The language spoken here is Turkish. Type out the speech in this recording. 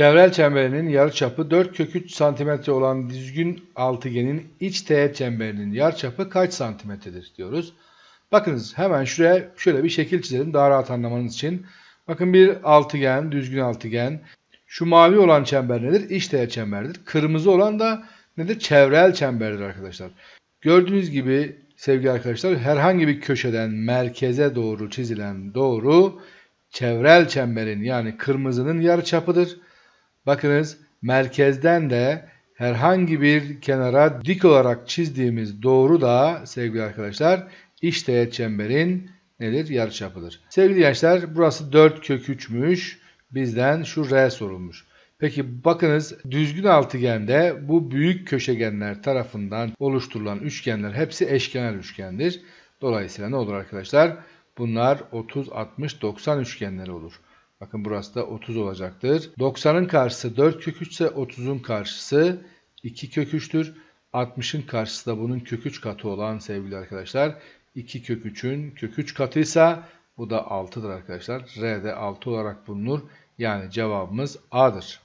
Çevrel çemberinin yarıçapı 4 kök 3 santimetre olan düzgün altıgenin iç teğet çemberinin yarıçapı kaç santimetredir diyoruz. Bakınız hemen şuraya şöyle bir şekil çizelim daha rahat anlamanız için. Bakın bir altıgen, düzgün altıgen. Şu mavi olan çember nedir? İç teğet çemberdir. Kırmızı olan da nedir? Çevrel çemberdir arkadaşlar. Gördüğünüz gibi sevgili arkadaşlar herhangi bir köşeden merkeze doğru çizilen doğru çevrel çemberin yani kırmızının yarıçapıdır. Bakınız merkezden de herhangi bir kenara dik olarak çizdiğimiz doğru da sevgili arkadaşlar teğet çemberin nedir? Yarıçapıdır. Sevgili gençler burası 4 kök 3'müş. Bizden şu R sorulmuş. Peki bakınız düzgün altıgende bu büyük köşegenler tarafından oluşturulan üçgenler hepsi eşkenar üçgendir. Dolayısıyla ne olur arkadaşlar? Bunlar 30, 60, 90 üçgenleri olur. Bakın burası da 30 olacaktır. 90'ın karşısı 4 kök 3 ise 30'un karşısı 2 kök 3'tür. 60'ın karşısı da bunun kök 3 katı olan sevgili arkadaşlar. 2 kök 3'ün kök 3 katıysa bu da 6'dır arkadaşlar. R de 6 olarak bulunur. Yani cevabımız A'dır.